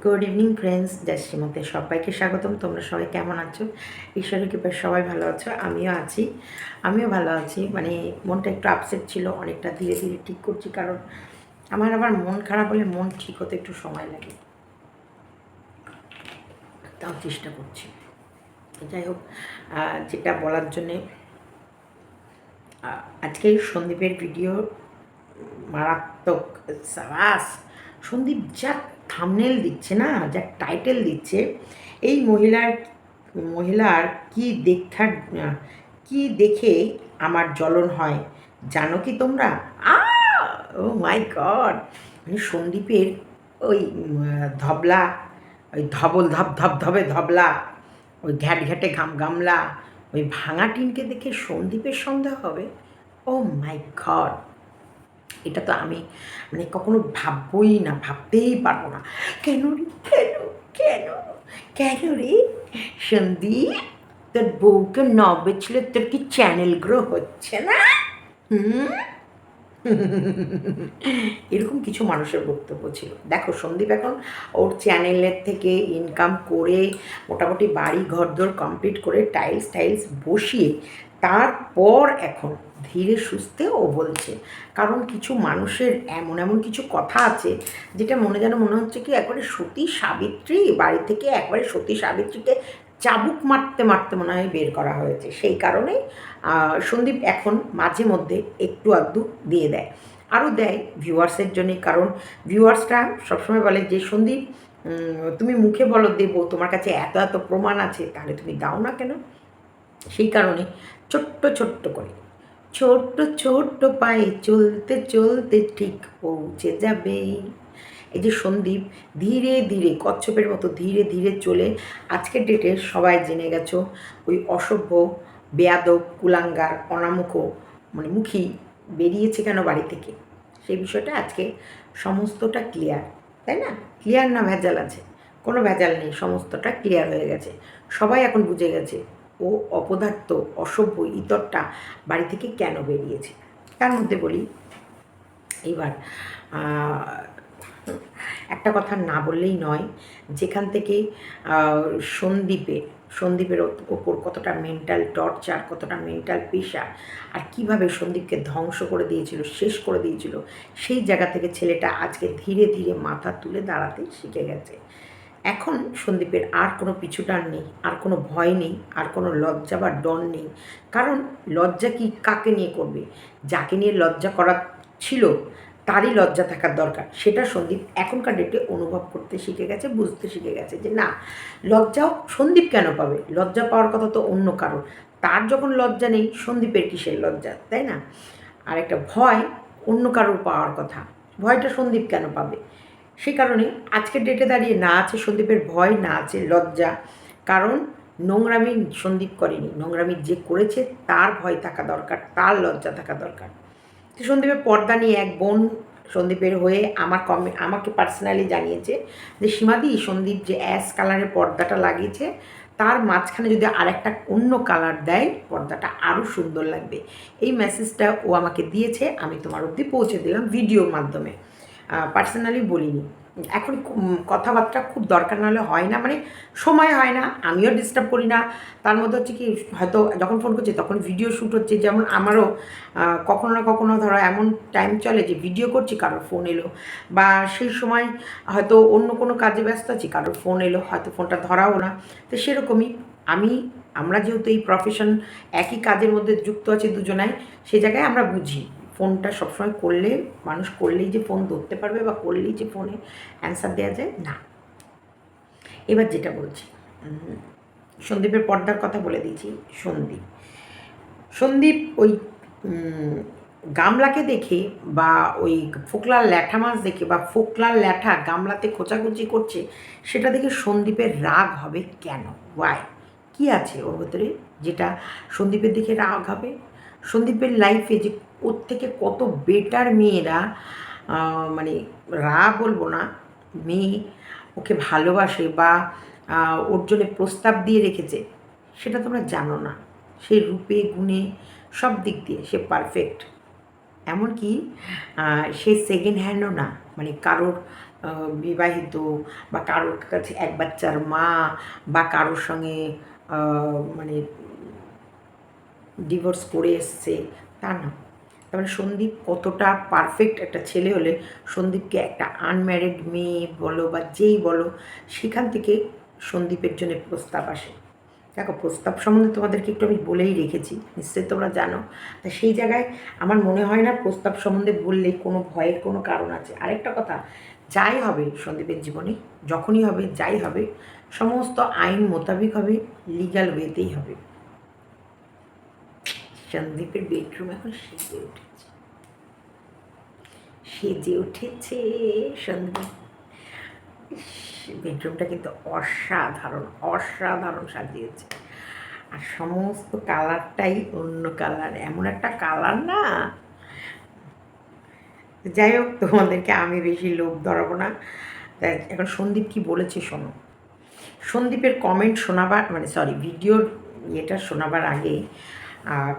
Good evening friends Jayashree মতে সবাইকে স্বাগতম। তোমরা সবাই কেমন আছো? ঈশ্বরের কৃপায় সবাই ভালো আছো, আমিও আছি। আমিও ভালো আছি। মানে মনটা একটু আপসেট ছিল, অনেকটা ধীরে ধীরে ঠিক করছি, কারণ আমার আবার মন খারাপ হলে মন ঠিক হতে একটু সময় লাগে। তাও চেষ্টা করছি। যাই হোক যেটা বলার জন্যে আজকে সন্দীপের ভিডিও মারাত্মক সন্দীপ যা থামনেল দিচ্ছে না যা টাইটেল দিচ্ছে, এই মহিলার মহিলার কি দেখার, কি দেখে আমার জ্বলন হয়, জানো কি তোমরা? ও মাই গড মানে সন্দীপের ওই ধবলা, ওই ধবল ধব ধব ধবে ধবলা, ওই ঘ্যাট ঘ্যাটে ঘাম গামলা, ওই ভাঙা টিনকে দেখে সন্দীপের সন্দেহ হবে? ও মাই গড এটা তো আমি মানে কখনো ভাববই না, ভাবতেই পারব না। কেন রে, কেন কেন কেন রে? সন্দীপ তোর বউকে ন বেচলে তোর কি চ্যানেল গ্রো হচ্ছে না? হুম? এরকম কিছু মানুষের বক্তব্য ছিল। দেখো, সন্দীপ এখন ওর চ্যানেলের থেকে ইনকাম করে মোটামুটি বাড়ি ঘরদোর কমপ্লিট করে টাইলস টাইলস বসিয়ে তারপর এখন ধীরে সুস্থে ও বলছে। কারণ কিছু মানুষের এমন এমন কিছু কথা আছে, যেটা মনে যেন মনে হচ্ছে কি একবারে সতী সাবিত্রী, বাড়ি থেকে একবারে সতী সাবিত্রীকে চাবুক মারতে মারতে মনে হয় বের করা হয়েছে। সেই কারণেই সন্দীপ এখন মাঝে মধ্যে একটু আধটু দিয়ে দেয়। আরও দেয় ভিউয়ার্সের জন্যে, কারণ ভিউয়ার্সরা সবসময় বলে যে, সন্দীপ তুমি মুখে বলো দেবো, তোমার কাছে এত এত প্রমাণ আছে, তাহলে তুমি দাও না কেন? সেই কারণে ছোট্ট ছোট্ট করে ছোট্ট ছোট্ট পায়ে চলতে চলতে ঠিক পৌঁছে যাবে। এই যে সন্দীপ, ধীরে ধীরে, কচ্ছপের মতো ধীরে ধীরে চলে, আজকের ডেটে সবাই জেনে গেছো, ওই অসভ্য, বেয়াদব, কুলাঙ্গার, অনামুখ মানে মুখী বেরিয়েছে কেন বাড়ি থেকে? সেই বিষয়টা আজকে সমস্তটা ক্লিয়ার তাই না? ক্লিয়ার না ভেজাল আছে? কোনো ভেজাল নেই, সমস্তটা ক্লিয়ার হয়ে গেছে। সবাই এখন বুঝে গেছে ও অপদার্থ, অসভ্য ইতরটা বাড়ি থেকে কেন বেরিয়েছে? তার মধ্যে বলি, এবার একটা কথা না বললেই নয়, যেখান থেকে সন্দীপে সন্দীপের ওপর কতটা মেন্টাল টর্চার কতটা মেন্টাল পেশা আর কীভাবে সন্দীপকে ধ্বংস করে দিয়েছিল, শেষ করে দিয়েছিল, সেই জায়গা থেকে ছেলেটা আজকে ধীরে ধীরে মাথা তুলে দাঁড়াতে শিখে গেছে। এখন সন্দীপের আর কোনো পিছুটান নেই, আর কোনো ভয় নেই, আর কোনো লজ্জা বা ডন নেই। কারণ লজ্জা কি কাকে নিয়ে করবে? যাকে নিয়ে লজ্জা করা ছিল, তারই লজ্জা থাকার দরকার। সেটা সন্দীপ এখনকার ডেটে অনুভব করতে শিখে গেছে, বুঝতে শিখে গেছে যে না, লজ্জাও সন্দীপ কেন পাবে? লজ্জা পাওয়ার কথা তো অন্য কারণ তার যখন লজ্জা নেই, সন্দীপের কিসের লজ্জা, তাই না? আর একটা ভয় অন্য কারোর পাওয়ার কথা। ভয়টা সন্দীপ কেন পাবে? সেই কারণে আজকের ডেটে দাঁড়িয়ে না আছে সন্দীপের ভয়, না আছে লজ্জা। কারণ নোংরামি সন্দীপ করেনি। নোংরামি যে করেছে তার ভয় থাকা দরকার, তার লজ্জা থাকা দরকার। তো সন্দীপের পর্দা নিয়ে এক বোন সন্দীপের হয়ে আমার কমে, আমাকে পার্সোনালি জানিয়েছে যে, সীমাদি, সন্দীপ যে অ্যাশ কালারের পর্দাটা লাগিয়েছে, তার মাঝখানে যদি আরেকটা অন্য কালার দেয়, পর্দাটা আরও সুন্দর লাগবে। এই মেসেজটা ও আমাকে দিয়েছে, আমি তোমার অবধি পৌঁছে দিলাম ভিডিওর মাধ্যমে। পার্সোনালি বলিনি। এখন কথাবার্তা খুব দরকার না হলে হয় না মানে সময় হয় না, আমিও ডিস্টার্ব করি না। তার মধ্যে হচ্ছে কি, হয়তো যখন ফোন করছি তখন ভিডিও শ্যুট হচ্ছে, যেমন আমারও কখনো না কখনো ধরো এমন টাইম চলে যে ভিডিও করছি, কারোর ফোন এলো। বা সেই সময় হয়তো অন্য কোনো কাজে ব্যস্ত আছি, কারোর ফোন এলো, হয়তো ফোনটা ধরাও না। তো সেরকমই আমি, আমরা যেহেতু এই প্রফেশন একই কাজের মধ্যে যুক্ত আছি দুজনাই, সে জায়গায় আমরা বুঝি। ফোনটা সবসময় করলে, মানুষ করলেই যে ফোন ধরতে পারবে বা করলেই যে ফোনে অ্যান্সার দেওয়া যায়, না। এবার যেটা বলছি সন্দীপের পর্দার কথা বলে দিয়েছি, সন্দীপ। সন্দীপ ওই গামলাকে দেখে বা ওই ফোকলার ল্যাঠা মাছ দেখে বা ফোকলার ল্যাঠা গামলাতে খোঁচাখুচি করছে, সেটা দেখে সন্দীপের রাগ হবে কেন? ওয়াই কি আছে ওর ভেতরে যেটা সন্দীপের দিকে রাগ হবে? সন্দীপের লাইফে যে ওর থেকে কত বেটার মেয়েরা মানে রা বলব না, মেয়ে ওকে ভালোবাসে বা ওর জন্য প্রস্তাব দিয়ে রেখেছে, সেটা তোমরা জানো না। সে রূপে, গুণে, সব দিক দিয়ে সে পারফেক্ট এমনকি সে সেকেন্ড হ্যান্ডও না মানে কারোর বিবাহিত বা কারোর কাছে এক বাচ্চার মা বা কারোর সঙ্গে মানে ডিভোর্স করে এসছে। তা না। তার মানে সন্দীপ কতটা পারফেক্ট একটা ছেলে হলে সন্দীপকে একটা আনম্যারিড মেয়ে বলো বা যেই বলো, সেখান থেকে সন্দীপের জন্য প্রস্তাব আসে। দেখো, প্রস্তাব সম্বন্ধে তোমাদেরকে একটু আমি বলেই রেখেছি, নিশ্চয়ই তোমরা জানো। তা সেই জায়গায় আমার মনে হয় না প্রস্তাব সম্বন্ধে বললে কোনো ভয়ের কোনো কারণ আছে। আরেকটা কথা, যাই হবে সন্দীপের জীবনে, যখনই হবে, যাই হবে, সমস্ত আইন মোতাবেক হবে লিগ্যাল ওয়েতেই হবে। সন্দীপের বেডরুম এখন সেজে উঠেছে। সেজে উঠেছে সন্দীপ। বেডরুমটা কিন্তু অসাধারণ অসাধারণ সাজিয়েছে। আর সমস্ত কালারটাই অন্য কালার এমন একটা কালার না। যাই হোক, তোমাদেরকে আমি বেশি লোভ ধরাবো না। এখন সন্দীপ কি বলেছে শোনো। সন্দীপের কমেন্ট শোনাবার মানে সরি ভিডিওর ইয়েটা শোনাবার আগে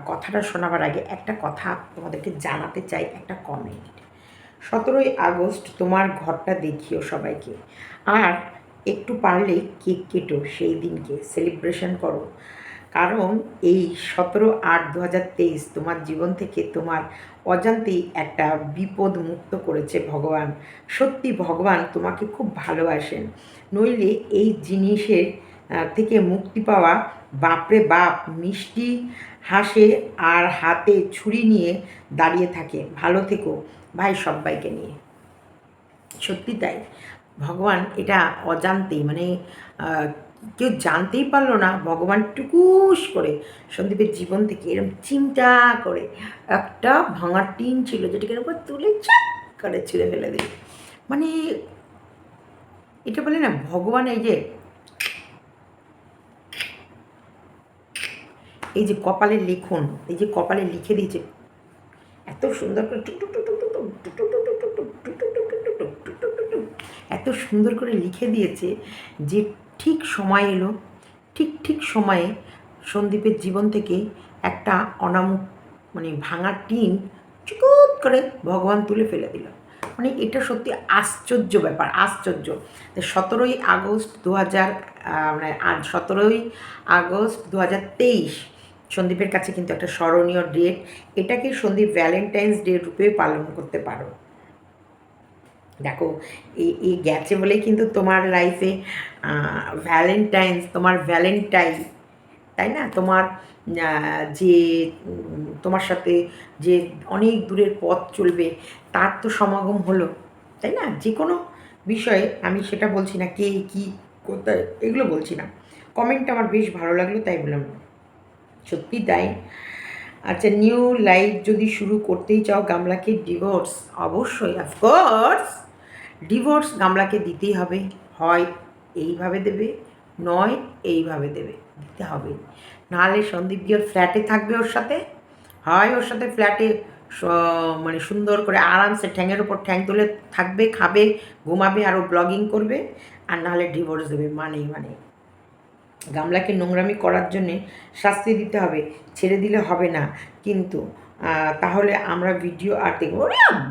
কথাটা শোনাবার আগে একটা কথা তোমাদেরকে জানাতে চাই, একটা কমেন্ট সতেরোই আগস্ট তোমার ঘরটা দেখিও সবাইকে। আর একটু পারলে কেক কেটো সেই দিনকে সেলিব্রেশন করো। কারণ এই সতেরো আট দু হাজার তেইশ তোমার জীবন থেকে তোমার অজান্তেই একটা বিপদ মুক্ত করেছে ভগবান। সত্যি ভগবান তোমাকে খুব ভালোবাসেন। নইলে এই জিনিসের থেকে মুক্তি পাওয়া বাপরে বাপ মিষ্টি হাসে আর হাতে ছুরি নিয়ে দাঁড়িয়ে থাকে। ভালো থেকো ভাই সব্বাইকে নিয়ে। সত্যি তাই। ভগবান এটা অজান্তেই মানে কেউ জানতেই পারল না ভগবান টুকুস করে সন্দীপের জীবন থেকে এরকম চিন্তা করে। একটা ভাঙা টিন ছিল যেটাকে এরকম তুলে চাক করে ছিঁড়ে ফেলে দিল। মানে এটা বলে না, ভগবান এই যে এই যে কপালে লিখন এই যে কপালে লিখে দিয়েছে এত সুন্দর করে এত সুন্দর করে লিখে দিয়েছে যে ঠিক সময় এলো ঠিক ঠিক সময়ে সন্দীপের জীবন থেকে একটা অনামুখ মানে ভাঙা টিন চুকুত করে ভগবান তুলে ফেলে দিল মানে এটা সত্যি আশ্চর্য ব্যাপার আশ্চর্য সতেরোই আগস্ট দু হাজার মানে সতেরোই আগস্ট দু হাজার তেইশ সন্দীপের কাছে কিন্তু একটা স্মরণীয় ডেট এটাকে সন্দীপ ভ্যালেন্টাইন্স ডে রূপে পালন করতে পারো। দেখো এই এই গেছে বলেই কিন্তু তোমার লাইফে ভ্যালেন্টাইন্স তোমার ভ্যালেন্টাইন তাই না? তোমার যে, তোমার সাথে যে অনেক দূরের পথ চলবে, তার তো সমাগম হলো, তাই না? যে কোনো বিষয়ে আমি সেটা বলছি না, কে, কী, কোথায়, এগুলো বলছি না। কমেন্ট আমার বেশ ভালো লাগল, তাই বললাম। সত্যি তাই। আচ্ছা নিউ লাইফ যদি শুরু করতেই চাও, গামলাকে ডিভোর্স অবশ্যই অফকোর্স ডিভোর্স গামলাকে দিতেই হবে। হয় এইভাবে দেবে, নয় এইভাবে দেবে, দিতে হবে। নাহলে সন্দীপ ওর ফ্ল্যাটে থাকবে ওর সাথে। হয় ওর সাথে ফ্ল্যাটে মানে সুন্দর করে আরামসে ঠ্যাঙের ওপর ঠ্যাং তুলে থাকবে, খাবে, ঘুমাবে আরও ব্লগিং করবে, আর নাহলে ডিভোর্স দেবে, মানেই মানে গামলাকে নোংরামি করার জন্যে শাস্তি দিতে হবে, ছেড়ে দিলে হবে না। কিন্তু তাহলে আমরা ভিডিও আর দেখব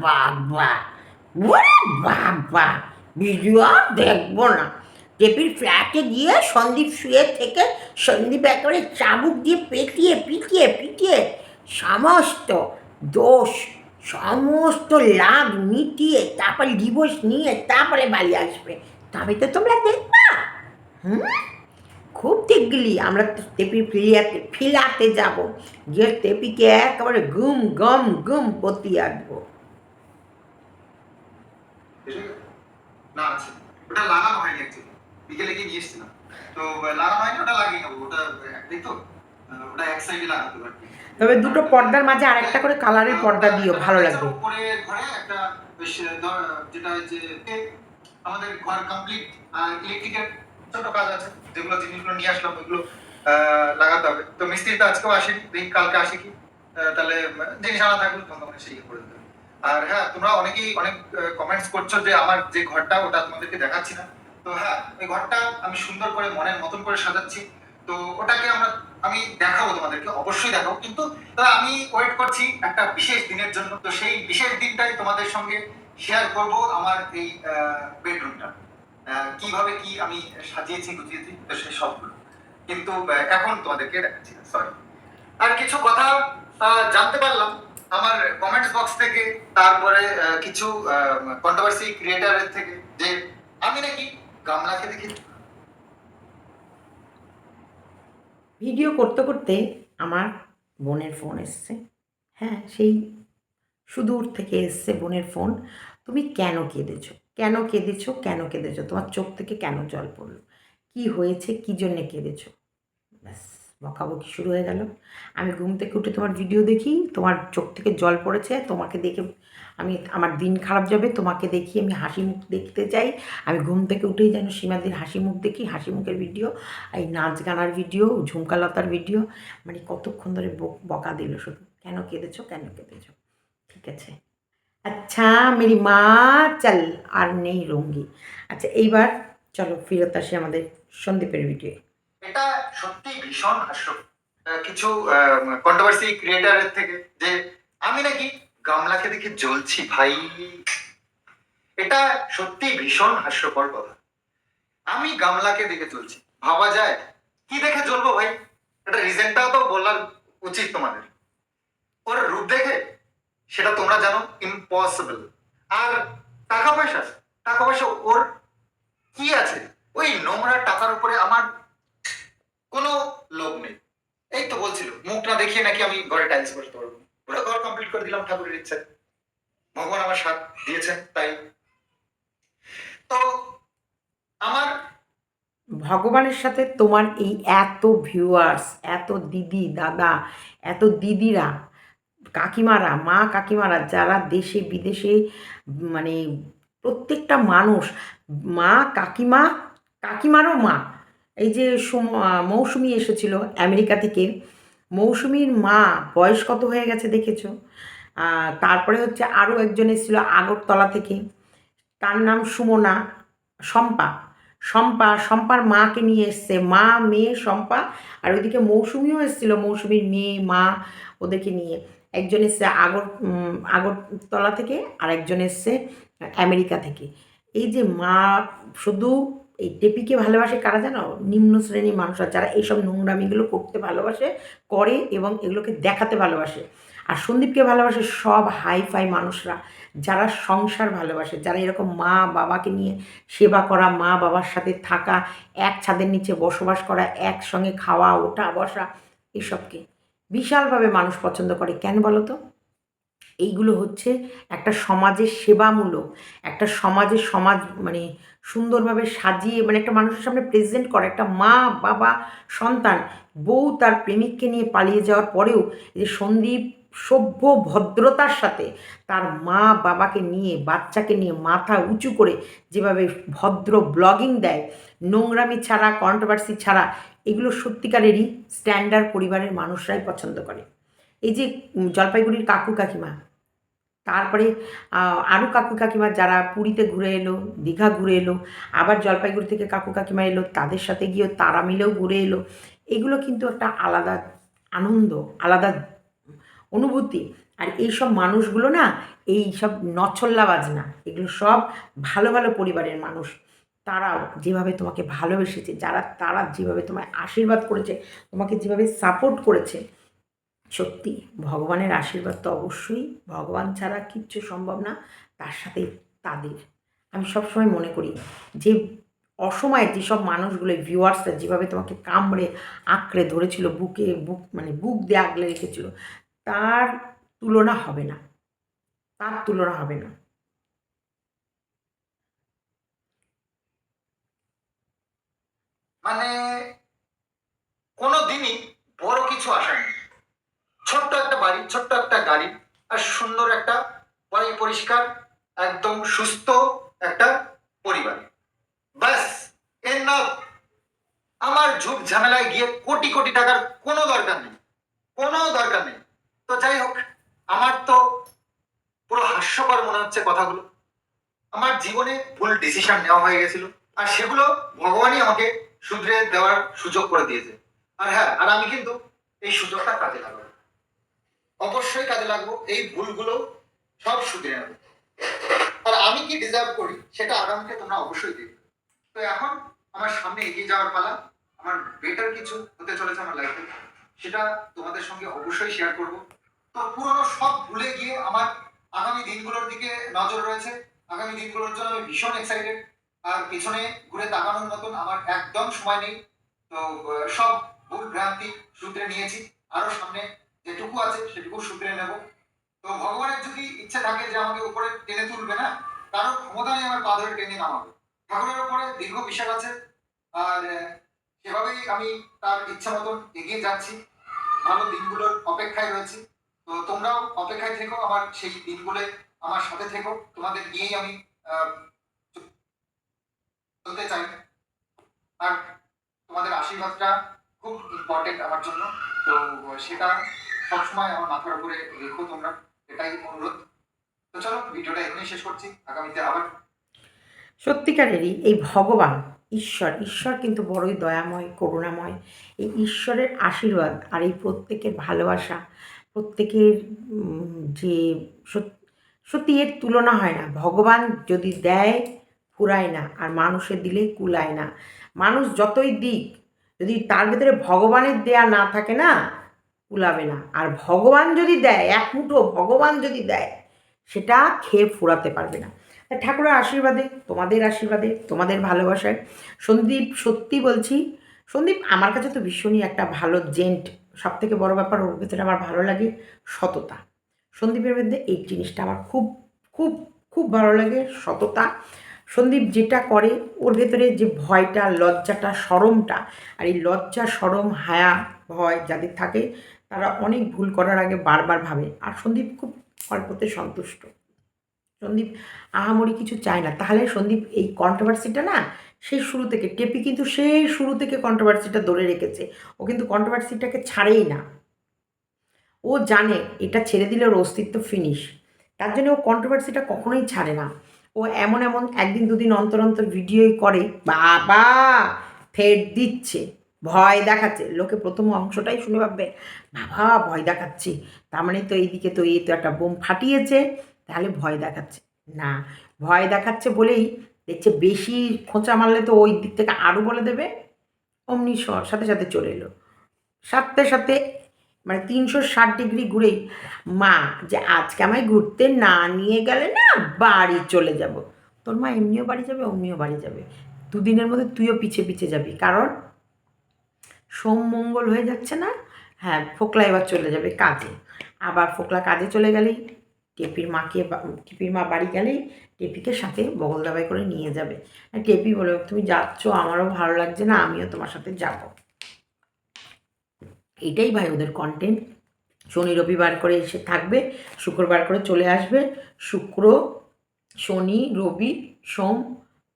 বাবা, ওরে বাবা, ভিডিও আর দেখব না। টেপির ফ্ল্যাটে গিয়ে সন্দীপ শুয়ে থেকে সন্দীপ একেবারে চাবুক দিয়ে পেটিয়ে, পিটিয়ে পিটিয়ে সমস্ত দোষ, সমস্ত লাভ মিটিয়ে তারপর ডিভোর্স নিয়ে তারপরে বাড়ি আসবে। তবে তো তোমরা দেখবা, হুম? খুব তেগলি আমরা টেপি ফিরিয়াতে ফিলাতে যাব। গিয়ে টেপিকে একেবারে গুম গম গুম পতি আঁকব তবে দুটো পর্দার মাঝে আরেকটা করে কালারের পর্দা দিও ভালো লাগবে। আমাদের ঘর কমপ্লিট আর ইলেকট্রিকের ছোট কাজ আছে, যেগুলো জিনিসগুলো নিয়ে আসলাম, ওইগুলো লাগাতে হবে। তো মিস্ত্রি তো আজকেও আসেনি, দেখি কালকে আসে কি। তাহলে, জিনিস আনা থাকলে তখন তখন সেই করে দেবে। আর হ্যাঁ তোমরা অনেকেই অনেক কমেন্টস করছ যে আমার যে ঘরটা, ওটা তোমাদেরকে দেখাচ্ছি না। তো হ্যাঁ ওই ঘরটা আমি সুন্দর করে মনের মতন করে সাজাচ্ছি। তো ওটাকে আমরা, আমি দেখাবো তোমাদেরকে, অবশ্যই দেখাবো। কিন্তু আমি ওয়েট করছি একটা বিশেষ দিনের জন্য। তো সেই বিশেষ দিনটাই তোমাদের সঙ্গে শেয়ার করব আমার এই বেডরুমটা কীভাবে কি আমি সাজিয়েছি, গুছিয়েছি, তো সেই সবগুলো। কিন্তু এখন তোমাদেরকে দেখাচ্ছি সরি আর কিছু কথা জানতে পারলাম। আমার কমেন্টস বক্স থেকে, তারপরে কিছু কন্ট্রোভার্সি ক্রিয়েটারের থেকে, যে আমি নাকি গামলাকে দেখি ভিডিও করতে করতে আমার বোনের ফোন এসছে। হ্যাঁ সেই সুদূর থেকে এসছে বোনের ফোন তুমি কেন কেঁদেছো? কেন কেঁদেছো কেন কেঁদেছো? তোমার চোখ থেকে কেন জল পড়ল? কি হয়েছে? কী জন্যে কেঁদেছো? ব্যাস, বকাবকি শুরু হয়ে গেল। আমি ঘুম থেকে উঠে তোমার ভিডিও দেখি, তোমার চোখ থেকে জল পড়েছে, তোমাকে দেখে আমি, আমার দিন খারাপ যাবে, তোমাকে দেখি, আমি হাসি মুখ দেখতে চাই। আমি ঘুম থেকে উঠেই যেন সীমাদির হাসি মুখ দেখি, হাসি মুখের ভিডিও এই নাচ গানার ভিডিও ঝুমকালতার ভিডিও মানে কতক্ষণ ধরে বকা দিল শুধু, কেন কেঁদেছো কেন কেঁদেছো? ঠিক আছে। আচ্ছা মেরি মা, চাল, আর নেই রঙ্গি। আচ্ছা এইবার চলো ফিরত আসি আমাদের সন্দীপের ভিডিও এটা সত্যি ভীষণ হাস্য কিছু কন্ট্রোভার্সি ক্রিয়েটারের থেকে যে আমি নাকি গামলাকে দেখে জ্বলছি, ভাই। এটা সত্যি ভীষণ হাস্যকর কথা। আমি গামলাকে দেখে চলছি ভাবা যায়, কি দেখে জ্বলবো ভাই? এটা রিজনটাও তো বলার উচিত তোমাদের। ওর রূপ দেখে সেটা তোমরা জানো ইম্পসিবল আর টাকা পয়সা টাকা পয়সা ওর কি আছে? ওই নোংরা টাকার উপরে আমার কোনো লোভ নেই। এই তো বলছিল, মুখ না দেখিয়ে নাকি আমি ঘরে টাইলস করতে পারব পুরো ঘর কমপ্লিট করে দিলাম ঠাকুরের ইচ্ছে। ভগবান আমার সাথ দিয়েছেন, তাই। তো আমার ভগবানের সাথে তোমার এই এত ভিউয়ার্স এত দিদি, দাদা, এত দিদিরা কাকিমারা, মা কাকিমারা যারা দেশে, বিদেশে মানে প্রত্যেকটা মানুষ, মা কাকিমা, কাকিমারও মা। এই যে মৌসুমি এসেছিল আমেরিকা থেকে। মৌসুমির মা বয়স কত হয়ে গেছে দেখেছ? তারপরে হচ্ছে আরও একজন এসেছিল আগরতলা থেকে। তার নাম সুমনা, শম্পা। শম্পা, শম্পার মাকে নিয়ে এসছে। মা, মেয়ে, শম্পা আর ওইদিকে মৌসুমিও এসেছিল, মৌসুমির মেয়ে, মা ওদেরকে নিয়ে। একজন এসছে আগর আগরতলা থেকে আর একজন এসছে আমেরিকা থেকে। এই যে মা শুধু এই টেপিকে ভালোবাসে কারা জানো? নিম্ন শ্রেণির মানুষরা যারা এইসব নোংরামিগুলো করতে ভালোবাসে, করে এবং এগুলোকে দেখাতে ভালোবাসে। আর সন্দীপকে ভালোবাসে সব হাই ফাই মানুষরা, যারা সংসার ভালোবাসে, যারা এরকম মা বাবাকে নিয়ে সেবা করা, মা বাবার সাথে থাকা, এক ছাদের নিচে বসবাস করা, একসঙ্গে খাওয়া ওঠা বসা এসবকে। বিশালভাবে মানুষ পছন্দ করে। কেন বলো তো এইগুলো হচ্ছে একটা সমাজের সেবামূলক, একটা সমাজের সমাজ মানে সুন্দরভাবে সাজিয়ে মানে একটা মানুষের সামনে প্রেজেন্ট করা, একটা মা, বাবা, সন্তান, বউ তার প্রেমিককে নিয়ে পালিয়ে যাওয়ার পরেও যে সন্দীপ সভ্য ভদ্রতার সাথে তার মা, বাবাকে নিয়ে, বাচ্চাকে নিয়ে মাথা উঁচু করে যেভাবে ভদ্র ব্লগিং দেয়, নোংরামি ছাড়া কন্ট্রোভার্সি ছাড়া এগুলো সত্যিকারেরই স্ট্যান্ডার্ড পরিবারের মানুষরাই পছন্দ করে। এই যে জলপাইগুড়ির কাকু কাকিমা, তারপরে আরও কাকু কাকিমা যারা পুরীতে ঘুরে এলো, দীঘা ঘুরে এলো, আবার জলপাইগুড়ি থেকে কাকু কাকিমা এলো, তাদের সাথে গিয়েও তারা মিলেও ঘুরে এলো, এগুলো কিন্তু একটা আলাদা আনন্দ, আলাদা অনুভূতি। আর এইসব মানুষগুলো না এই সব নছল্লাবাজ না এগুলো সব ভালো ভালো পরিবারের মানুষ। তারাও যেভাবে তোমাকে ভালোবেসেছে, যারা, তারা যেভাবে তোমায় আশীর্বাদ করেছে, তোমাকে যেভাবে সাপোর্ট করেছে, সত্যি ভগবানের আশীর্বাদ তো অবশ্যই। ভগবান ছাড়া কিচ্ছু সম্ভব না, তার সাথে তাদের। আমি সবসময় মনে করি যে অসময়ে যেসব মানুষগুলো ভিউয়ার্সরা যেভাবে তোমাকে কামড়ে, আঁকড়ে ধরেছিল, বুকে, বুক মানে বুক দিয়ে আগলে রেখেছিল, তার তুলনা হবে না। তার তুলনা হবে না। মানে কোনো দিনই বড় কিছু আশা নেই ছোট্ট একটা বাড়ি, ছোট্ট একটা গাড়ি, আর সুন্দর একটা পরি পরিষ্কার, একদম সুস্থ একটা পরিবার। ব্যাস এর না আমার ঝুট ঝামেলায় গিয়ে কোটি কোটি টাকার কোনো দরকার নেই, কোনো দরকার নেই। তো যাই হোক, আমার তো পুরো হাস্যকর মনে হচ্ছে কথাগুলো। আমার জীবনে ভুল ডিসিশন নেওয়া হয়ে গেছিল, আর সেগুলো ভগবানই আমাকে শুধরে দেওয়ার সুযোগ করে দিয়েছে। আর হ্যাঁ আর আমি কিন্তু এই সুযোগটা কাজে লাগাবো। অবশ্যই কাজে লাগবো, এই ভুলগুলো সব শুধরে নেব। আর আমি কি ডিজার্ভ করি, সেটা আগামীতে তোমরা অবশ্যই দেখবে। তো এখন আমার সামনে এগিয়ে যাওয়ার পালা, আমার বেটার কিছু হতে চলেছে আমার লাইফে সেটা তোমাদের সঙ্গে অবশ্যই শেয়ার করব। তো পুরোনো সব ভুলে গিয়ে আমার আগামী দিনগুলোর দিকে নজর রয়েছে। আগামী দিনগুলোর জন্য আমি ভীষণ এক্সাইটেড আর পিছনে ঘুরে তাকানোর মতন আমার একদম সময় নেই। তো সব ভুল ভ্রান্তি সূত্রে নিয়েছি। আরও সামনে যেটুকু আছে সেটুকু সূত্রে নেব। তো ভগবানের যদি ইচ্ছে থাকে যে আমাকে উপরে টেনে তুলবে না কারোর ক্ষমতা নেই আমার পা ধরে টেনে নামাবে ঠাকুরের উপরে দীর্ঘ বিশ্বাস আছে। আর সেভাবেই আমি তার ইচ্ছা মতন এগিয়ে যাচ্ছি। ভালো দিনগুলোর অপেক্ষায় রয়েছি। তো তোমরাও অপেক্ষায় থেকো আমার সেই দিনগুলো আমার সাথে থেকো। তোমাদের নিয়েই আমি চলতে চাই, আর তোমাদের আশীর্বাদটা খুব ইম্পর্টেন্ট আমার জন্য। তো, সেটা সবসময় আমার মাথার উপরে রেখো তোমরা, এটাই অনুরোধ। তো চলো, ভিডিওটা এখানেই শেষ করছি, আগামীতে আবার। সত্যিকারেরই এই ভগবান, ঈশ্বর ঈশ্বর কিন্তু বড়ই দয়াময়, করুণাময়। এই ঈশ্বরের আশীর্বাদ আর এই প্রত্যেকের ভালোবাসা, প্রত্যেকের যে সত- সত্যি এর তুলনা হয় না। ভগবান যদি দেয় ফুরায় না, আর মানুষের দিলে কুলায় না। মানুষ যতই দিক, যদি তার ভিতরে ভগবানের দেয়া না থাকে না, কুলাবে না। আর ভগবান যদি দেয়, এক মুঠো ভগবান যদি দেয়, সেটা খেয়ে ফুরাতে পারবে না। ঠাকুরের আশীর্বাদে, তোমাদের আশীর্বাদে, তোমাদের ভালোবাসায়। সন্দীপ, সত্যি বলছি, সন্দীপ, আমার কাছে তো ভীষণই একটা ভালো জেন্ট। সব থেকে বড় ব্যাপার, ওর ভিতরে আমার ভালো লাগে সততা। সন্দীপের মধ্যে এই জিনিসটা আমার খুব খুব খুব ভালো লাগে, সততা। সন্দীপ যেটা করে, ওর ভেতরে যে ভয়টা, লজ্জাটা, সরমটা, আর এই লজ্জা, সরম, হায়া, ভয় যাদের থাকে, তারা অনেক ভুল করার আগে বারবার ভাবে। আর সন্দীপ খুব অল্পতে সন্তুষ্ট। সন্দীপ আহামরি কিছু চায় না। তাহলে সন্দীপ এই কন্ট্রোভার্সিটা না সেই শুরু থেকে, টেপি কিন্তু সেই শুরু থেকে কন্ট্রোভার্সিটা ধরে রেখেছে। ও কিন্তু কন্ট্রোভার্সিটাকে ছাড়েই না। ও জানে এটা ছেড়ে দিলে ওর অস্তিত্ব ফিনিশ তার জন্য ও কন্ট্রোভার্সিটা কখনোই ছাড়ে না। ও এমন এমন একদিন দুদিন অন্তর অন্তর ভিডিওই করে, বাবা, ফের দিচ্ছে, ভয় দেখাচ্ছে। লোকে প্রথম অংশটাই শুনে ভাববে, বাবা, ভয় দেখাচ্ছে। তার মানে তো এইদিকে তো এই তো একটা বোম ফাটিয়েছে, তাহলে ভয় দেখাচ্ছে। না, ভয় দেখাচ্ছে বলেই দেখছে বেশি খোঁচা মারলে তো ওই দিক থেকে আরও বলে দেবে। অমনি সাথে সাথে চলে এলো। সাথে সাথে মানে তিনশো ষাট ডিগ্রি ঘুরেই। মা, যে আজকে আমায় ঘুরতে না নিয়ে গেলে না বাড়ি চলে যাব। তোর মা এমনিও বাড়ি যাবে, অমনিও বাড়ি যাবে। দুদিনের মধ্যে তুইও পিছে পিছে যাবি। কারণ সোম মঙ্গল হয়ে যাচ্ছে না হ্যাঁ ফোকলা এবার চলে যাবে কাজে। আবার ফোকলা কাজে চলে গেলেই টেপির মাকে টেপির মা বাড়ি গেলেই টেপিকে সাথে বগল দাবাই করে নিয়ে যাবে। টেপি বলে, তুমি যাচ্ছ, আমারও ভালো লাগছে না, আমিও তোমার সাথে যাব। এটাই ভাই ওদের কন্টেন্ট শনি রবিবার করে এসে থাকবে, শুক্রবার করে চলে আসবে, শুক্র, শনি, রবি, সোম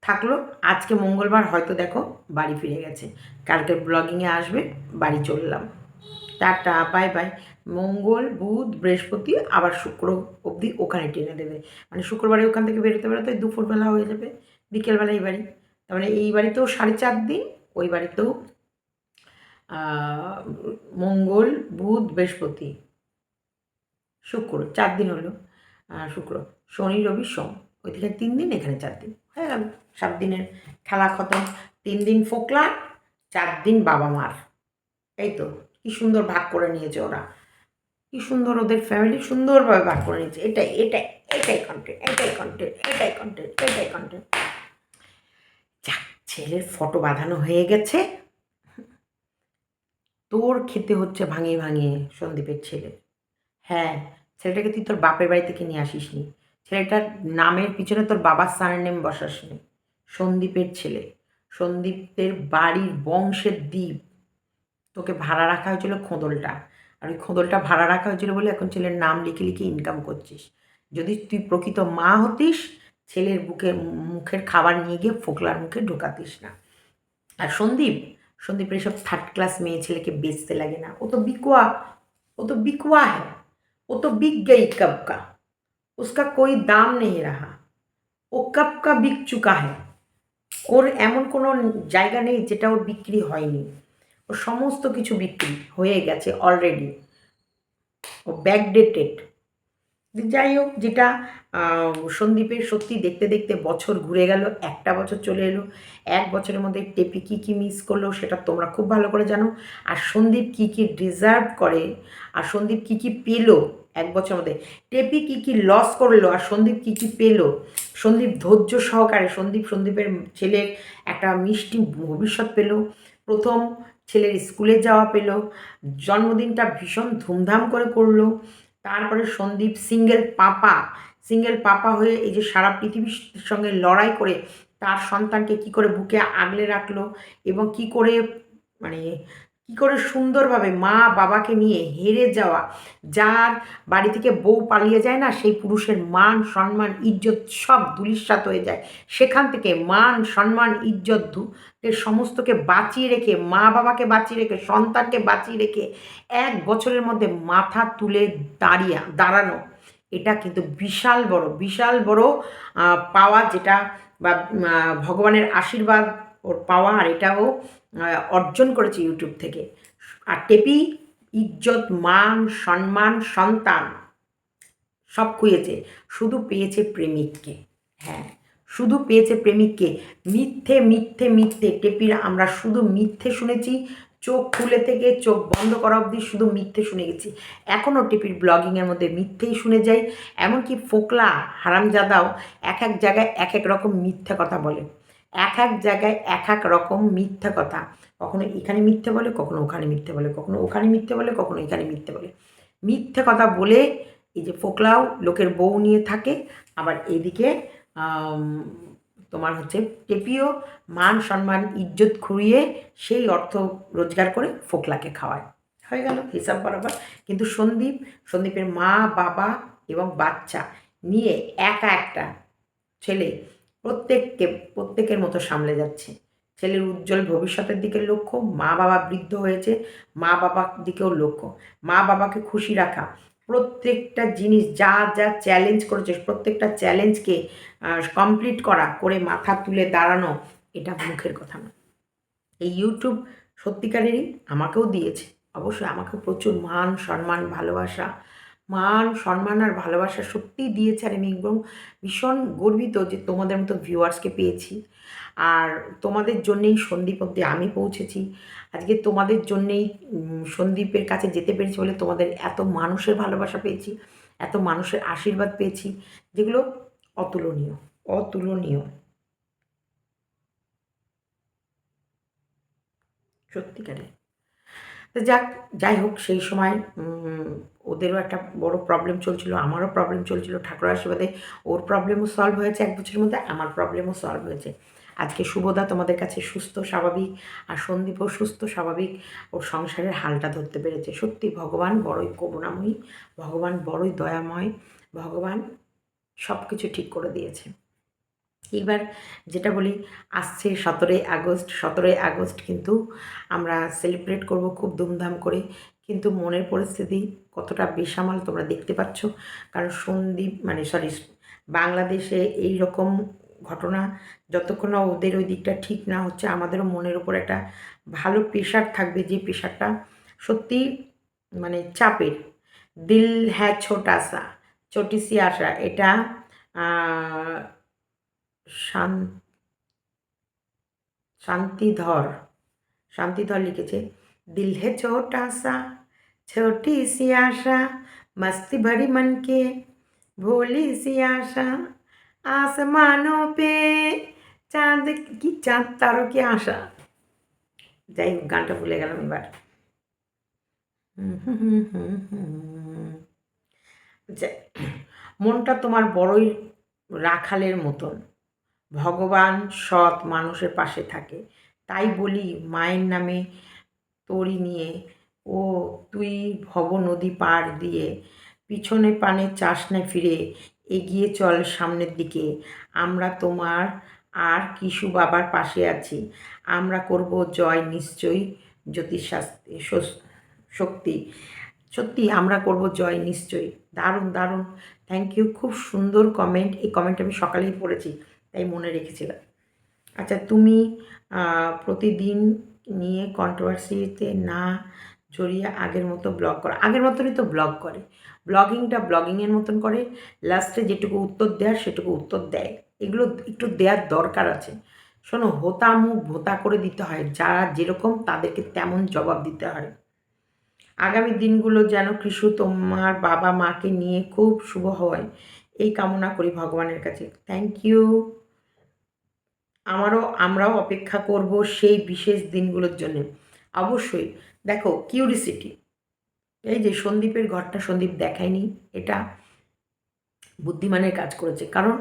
থাকল। আজকে মঙ্গলবার হয়তো দেখো বাড়ি ফিরে গেছে। কালকে ব্লগিংয়ে আসবে, বাড়ি চললাম। টাটা বাই বাই মঙ্গল, বুধ, বৃহস্পতি, আবার শুক্র অবধি ওখানে টেনে দেবে। মানে শুক্রবারে ওখান থেকে বেরোতে বেরোতে দুপুরবেলা হয়ে যাবে বিকেলবেলা এই বাড়ি। তার মানে এই বাড়িতেও সাড়ে চার দিন, ওই বাড়িতেও মঙ্গল, বুধ, বৃহস্পতি, শুক্র, চার দিন হলো শুক্র, শনি, রবি, সোম। ওইদিকে তিন দিন, এখানে চার দিন। হয়ে গেল। সাত দিনের খেলা খতম। তিন দিন ফোকলা, চার দিন বাবা মার। এই তো, কি সুন্দর ভাগ করে নিয়েছে ওরা। কি সুন্দর ওদের ফ্যামিলি সুন্দরভাবে ভাগ করে নিয়েছে। এটাই এটাই এটাই কন্টেন্ট এটাই কন্টেন্ট এটাই কন্টেন্ট এটাই কন্টেন্ট যাক, ছেলের ফটো বাঁধানো হয়ে গেছে। তোর খেতে হচ্ছে ভাঙিয়ে ভাঙিয়ে সন্দীপের ছেলে। হ্যাঁ ছেলেটাকে তুই তোর বাপের বাড়ি থেকে নিয়ে আসিস নি ছেলেটার নামের পিছনে তোর বাবার স্থানের নেম বসাস নি সন্দীপের ছেলে। সন্দীপের বাড়ির বংশের দ্বীপ। তোকে ভাড়া রাখা হয়েছিল খোঁদলটা। আর ওই খোঁদলটা ভাড়া রাখা হয়েছিল বলে এখন ছেলের নাম লিখে লিখে ইনকাম করছিস। যদি তুই প্রকৃত মা হতিস, ছেলের বুকে মুখের খাবার নিয়ে গিয়ে ফোকলার মুখে ঢোকাতিস না। আর সন্দীপ সন্দীপের সব থার্ড ক্লাস মেয়ে ছেলেকে বেচতে লাগে না ও তো বিকুয়া वो तो बिकवा है वो तो बिक गई कब का उसका कोई दाम नहीं रहा ও কব কা বিক চুকা হ্যাঁ ওর এমন কোনো জায়গা নেই যেটা ওর বিক্রি হয়নি ও সমস্ত কিছু বিক্রি হয়ে গেছে অলরেডি ও ব্যাকডেটেড যাই হোক, যেটা সন্দীপের সত্যি দেখতে দেখতে বছর ঘুরে গেল, একটা বছর চলে এলো। এক বছরের মধ্যে টেপি কী কী মিস করল সেটা তোমরা খুব ভালো করে জানো। আর সন্দীপ কী কী ডিজার্ভ করে, আর সন্দীপ কী কী পেল এক বছরের মধ্যে। টেপি কী কী লস করল, আর সন্দীপ কী কী পেল। সন্দীপ ধৈর্য সহকারে, সন্দীপ সন্দীপের ছেলের একটা মিষ্টি ভবিষ্যৎ পেল। প্রথম ছেলের স্কুলে যাওয়া পেল। জন্মদিনটা ভীষণ ধুমধাম করে করল। তারপরে Sandeep single papa single papa হয়ে এই যে সারা পৃথিবীর সঙ্গে লড়াই করে তার সন্তানকে কি করে বুকে আগলে রাখল এবং কি করে মানে কি করে সুন্দরভাবে মা বাবাকে নিয়ে হেরে যাওয়া, যার বাড়ি থেকে বউ পালিয়ে যায় না, সেই পুরুষের মান, সম্মান, ইজ্জত সব দুলিশ্বাত হয়ে যায়। সেখান থেকে মান, সম্মান, ইজ্জত সমস্তকে বাঁচিয়ে রেখে, মা বাবাকে বাঁচিয়ে রেখে, সন্তানকে বাঁচিয়ে রেখে এক বছরের মধ্যে মাথা তুলে দাঁড়িয়ে, দাঁড়ানো। এটা কিন্তু বিশাল বড় বিশাল বড় পাওয়া যেটা বা ভগবানের আশীর্বাদ ওর পাওয়া আর এটাও অর্জন করেছে ইউটিউব থেকে। আর টেপি, ইজ্জত, মান, সম্মান, সন্তান সব খুঁয়েছে। শুধু পেয়েছে প্রেমিককে। হ্যাঁ শুধু পেয়েছে প্রেমিককে। মিথ্যে মিথ্যে মিথ্যে। টেপির আমরা শুধু মিথ্যে শুনেছি, চোখ খুলে থেকে চোখ বন্ধ করা অবধি শুধু মিথ্যে শুনে গেছি। এখনও টেপির ব্লগিংয়ের মধ্যে মিথ্যেই শুনে যাই। এমনকি ফোকলা, হারামজাদাও এক এক জায়গায় এক এক রকম মিথ্যে কথা বলে। এক এক জায়গায় এক এক রকম মিথ্যে কথা। কখনো এখানে মিথ্যে বলে, কখনো ওখানে মিথ্যে বলে, কখনো ওখানে মিথ্যে বলে, কখনো এখানে মিথ্যে বলে। মিথ্যে কথা বলে এই যে ফোকলাও লোকের বউ নিয়ে থাকে, আবার এদিকে তোমার হচ্ছে টেপিও মান, সম্মান, ইজ্জত খুঁড়িয়ে সেই অর্থ রোজগার করে ফোকলাকে খাওয়ায়। হয়ে গেল হিসাব বরাবর। কিন্তু সন্দীপ, সন্দীপের মা, বাবা এবং বাচ্চা নিয়ে একা একটা ছেলে প্রত্যেককে, প্রত্যেকের মতো সামলে যাচ্ছে। ছেলের উজ্জ্বল ভবিষ্যতের দিকে লক্ষ্য, মা বাবা বৃদ্ধ হয়েছে, মা বাবার দিকেও লক্ষ্য। মা বাবাকে খুশি রাখা, প্রত্যেকটা জিনিস যা যা চ্যালেঞ্জ করেছে, প্রত্যেকটা চ্যালেঞ্জকে কমপ্লিট করা, করে মাথা তুলে দাঁড়ানো, এটা মুখের কথা না। এই ইউটিউব সত্যিকারেরই আমাকেও দিয়েছে। অবশ্যই আমাকে প্রচুর মান, সম্মান, ভালোবাসা মান, সম্মান আর ভালোবাসা সত্যিই দিয়েছে। আর আমি একদম ভীষণ গর্বিত যে তোমাদের মতো ভিউয়ার্সকে পেয়েছি। আর তোমাদের জন্যেই সন্দীপ অব্দি আমি পৌঁছেছি। আজকে তোমাদের জন্যেই সন্দীপের কাছে যেতে পেরেছি বলে তোমাদের এত মানুষের ভালোবাসা পেয়েছি। এত মানুষের আশীর্বাদ পেয়েছি। যেগুলো অতুলনীয় অতুলনীয়। সত্যিকারে। যাক, যাই হোক, সেই সময় ওদেরও একটা বড় প্রবলেম চলছিল, আমারও প্রবলেম চলছিল ঠাকুর আশীর্বাদে ওর প্রবলেমও সলভ হয়েছে এক বছরের মধ্যে, আমার প্রবলেমও সলভ হয়েছে। আজকে শুভদা তোমাদের কাছে সুস্থ, স্বাভাবিক আর সন্দীপও সুস্থ, স্বাভাবিক, ওর সংসারের হালটা ধরতে পেরেছে। সত্যি ভগবান বড়ই করুণাময়ী, ভগবান বড়ই দয়াময়, ভগবান সব কিছু ঠিক করে দিয়েছে। এবার যেটা বলি, আসছে সতেরোই আগস্ট সতেরোই আগস্ট কিন্তু আমরা সেলিব্রেট করব খুব ধুমধাম করে। কিন্তু মনের পরিস্থিতি কতটা বেসামাল তোমরা দেখতে পাচ্ছ? কারণ সন্দীপ মানে সরি বাংলাদেশে এই রকম ঘটনা যতক্ষণ না ওদের ওই দিকটা ঠিক না হচ্ছে, আমাদেরও মনের ওপর একটা ভালো প্রেশার থাকবে যে প্রেশারটা সত্যি মানে চাপের। দিল হ্যাঁ ছোটাসা ছোটি সি আশা, এটা শান্তিধর শান্তিধর লিখেছে, দিল হে ছোটাসা छोटी सी आशा मस्ती भरी मन के भोली सी आशा आसमानों पे চাঁদ কি চাঁদ তারও কি আশা যাই হোক গানটা ভুলে গেলাম এবার যা- মনটা তোমার বড়ই রাখালের মতন ভগবান সৎ মানুষের পাশে থাকে তাই বলি মায়ের নামে তরি নিয়ে ও তুই ভব নদী পার দিয়ে পিছনে পানে চাস না ফিরে এগিয়ে চল সামনের দিকে। আমরা তোমার আর কিশু বাবার পাশে আছি। আমরা করব জয় নিশ্চয়ই জ্যোতিষশাস্ত্রী। শস- শক্তি সত্যি আমরা করব জয় নিশ্চয়ই। দারুণ দারুণ। থ্যাংক ইউ খুব সুন্দর কমেন্ট এই কমেন্ট আমি সকালেই পড়েছি, তাই মনে রেখেছিলাম। আচ্ছা তুমি প্রতিদিন নিয়ে কন্ট্রোভার্সিতে না জড়িয়ে আগের মতো ব্লগ করে। আগের মতনই তো ব্লগ করে। ব্লগিংটা ব্লগিংয়ের মতন করে। লাস্টে যেটুকু উত্তর দেওয়ার সেটুকু উত্তর দেয়। এগুলো একটু দেওয়ার দরকার আছে। শোনো হোতা মুখ ভোতা করে দিতে হয়। যারা যেরকম, তাদেরকে তেমন জবাব দিতে হয়। আগামী দিনগুলো যেন কৃষু তোমার বাবা মাকে নিয়ে খুব শুভ হয়। এই কামনা করি ভগবানের কাছে। থ্যাংক ইউ আমারও, আমরাও অপেক্ষা করব সেই বিশেষ দিনগুলোর জন্য। অবশ্যই। দেখো কিউরিসিটি এই যে সন্দীপের ঘরটা সন্দীপ দেখায়নি, এটা বুদ্ধিমানের কাজ করেছে। কারণ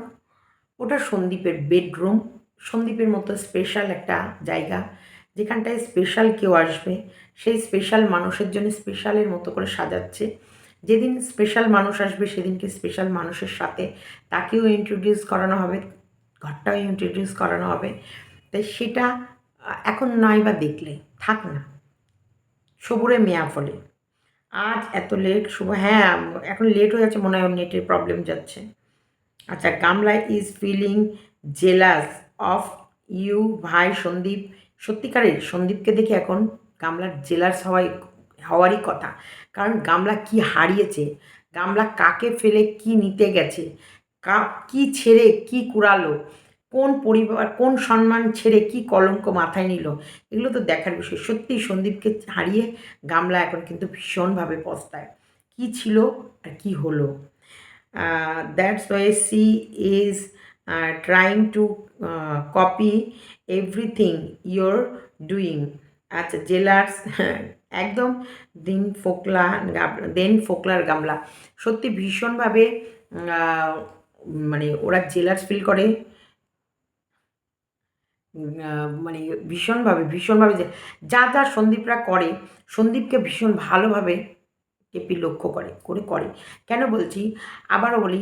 ওটা সন্দীপের বেডরুম সন্দীপের মতো স্পেশাল একটা জায়গা। যেখানটায় স্পেশাল কেউ আসবে, সেই স্পেশাল মানুষের জন্য স্পেশালের মতো করে সাজাচ্ছে। যেদিন স্পেশাল মানুষ আসবে, সেদিনকে স্পেশাল মানুষের সাথে তাকেও ইন্ট্রোডিউস করানো হবে, ঘরটাও ইন্ট্রোডিউস করানো হবে। তাই সেটা এখন নয় বা দেখলে। থাক না। সবুরে মেয়া ফলে আজ এত লেট শুভ হ্যাঁ এখন লেট হয়ে যাচ্ছে, মনে হয় নেটের প্রবলেম যাচ্ছে। আচ্ছা Gamla is feeling jealous of you ভাই সন্দীপ। সত্যিকারের সন্দীপকে দেখে এখন গামলার জেলাস হওয়াই, হওয়ারই কথা। কারণ গামলা কি হারিয়েছে, গামলা কাকে ফেলে কি নিতে গেছে, কা, কি ছেড়ে, কি কুড়ালো কোন পরিবার, কোন সম্মান ছেড়ে কি কলঙ্ক মাথায় নিল, এগুলো তো দেখার বিষয়। সত্যি সন্দীপকে হারিয়ে গামলা এখন কিন্তু ভীষণভাবে পস্তায়। কি ছিল আর কি হলো? That's why she is trying to copy everything your doing আচ্ছা জেলার্স একদম দিন ফোকলা দেন ফোকলার গামলা। সত্যি ভীষণভাবে মানে ওরা জেলার্স ফিল করে। মানে ভীষণভাবে ভীষণভাবে যে যা যা সন্দীপরা করে, সন্দীপকে ভীষণ ভালোভাবে কেপি লক্ষ্য করে করে করে। কেন বলছি? আবারও বলি,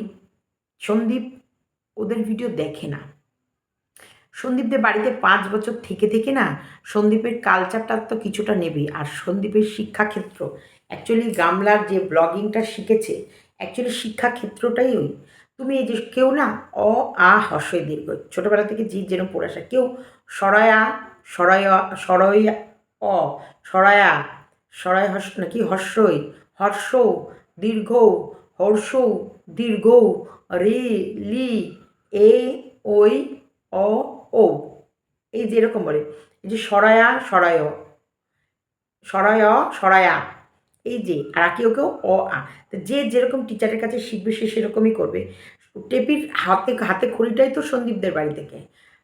সন্দীপ ওদের ভিডিও দেখে না। সন্দীপদের বাড়িতে পাঁচ বছর থেকে থেকে না, সন্দীপের কালচারটা তো কিছুটা নেবে আর সন্দীপের শিক্ষাক্ষেত্র অ্যাকচুয়ালি গামলার যে ব্লগিংটা শিখেছে অ্যাকচুয়ালি শিক্ষাক্ষেত্রটাই ওই। তুমি এই যে কেউ না অ, আ হর্ষই দীর্ঘ। ছোটোবেলা থেকে যে যেরকম পড়ে আসা। কেউ সরয়া, সরয় সরয়, অ, সরয়া, সরয় হর্ষ নাকি হর্ষই, হর্ষ, দীর্ঘ হর্ষ, দীর্ঘ, রি, লি, এ, ওই, অ ও এই যে এরকম বলে। এই যে সরায়া, সরায় সরায়, সরায়া এই যে, আর কেউ কেউ অ, আ। যে যেরকম টিচারের কাছে শিখবে, সে সেরকমই করবে। টেপির হাতে হাতে খড়িটাই তো সন্দীপদের বাড়ি থেকে।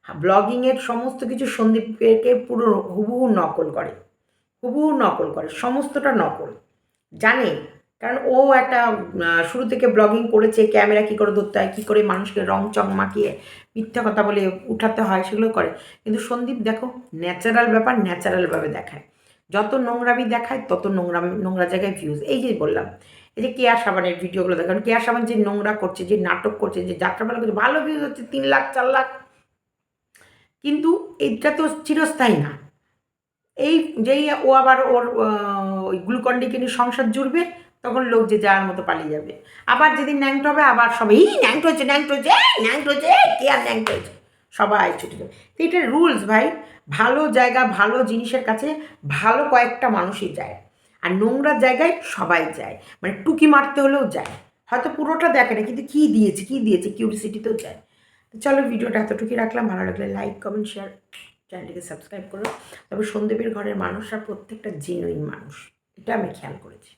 ব্লগিংয়ের সমস্ত কিছু সন্দীপকে পুরো হুবহু নকল করে। হুবহু নকল করে, সমস্তটা নকল। জানে? কারণ ও একটা শুরু থেকে ব্লগিং করেছে ক্যামেরা কী করে ধরতে হয়, কী করে মানুষকে রং চং মাখিয়ে মিথ্যা কথা বলে উঠাতে হয় সেগুলো করে। কিন্তু সন্দীপ, দেখো ন্যাচারাল ব্যাপার ন্যাচারালভাবে দেখায়। যত নোংরামি দেখায়, তত নোংরা নোংরা জায়গায় ভিউজ এই যে বললাম, এই যে কেয়া সাবানের ভিডিওগুলো দেখান কেয়া সাবান যে নোংরা করছে, যে নাটক করছে, যে যাত্রাপালা করছে, ভালো ভিউজ হচ্ছে তিন লাখ, চার লাখ। কিন্তু এটা তো চিরস্থায়ী না। এই যেই ও আবার ওর ওই গ্লুকন্ডিকে নিয়ে সংসার জুড়বে, তখন লোক যে যাওয়ার মতো পালিয়ে যাবে। আবার যেদিন ন্যাংটো হবে, আবার সবাই, এই ন্যাংটো হচ্ছে ন্যাংটো হচ্ছে ন্যাংটো হচ্ছে কে আর ন্যাংটো হচ্ছে সবাই ছুটে যাবে। তো এটা রুলস ভাই, ভালো জায়গা, ভালো জিনিসের কাছে ভালো কয়েকটা মানুষই যায়। আর নোংরা জায়গায় সবাই যায়। মানে টুকি মারতে হলেও যায়। হয়তো পুরোটা দেখে না, কিন্তু কী দিয়েছে কী দিয়েছে কিউরিসিটিতেও যায়। তো চলো ভিডিওটা এতটুকুই রাখলাম। ভালো লাগলে লাইক কমেন্ট শেয়ার চ্যানেলটিকে সাবস্ক্রাইব করো। তবে সন্দীপের ঘরের মানুষরা প্রত্যেকটা জেনুইন মানুষ। এটা আমি খেয়াল করেছি।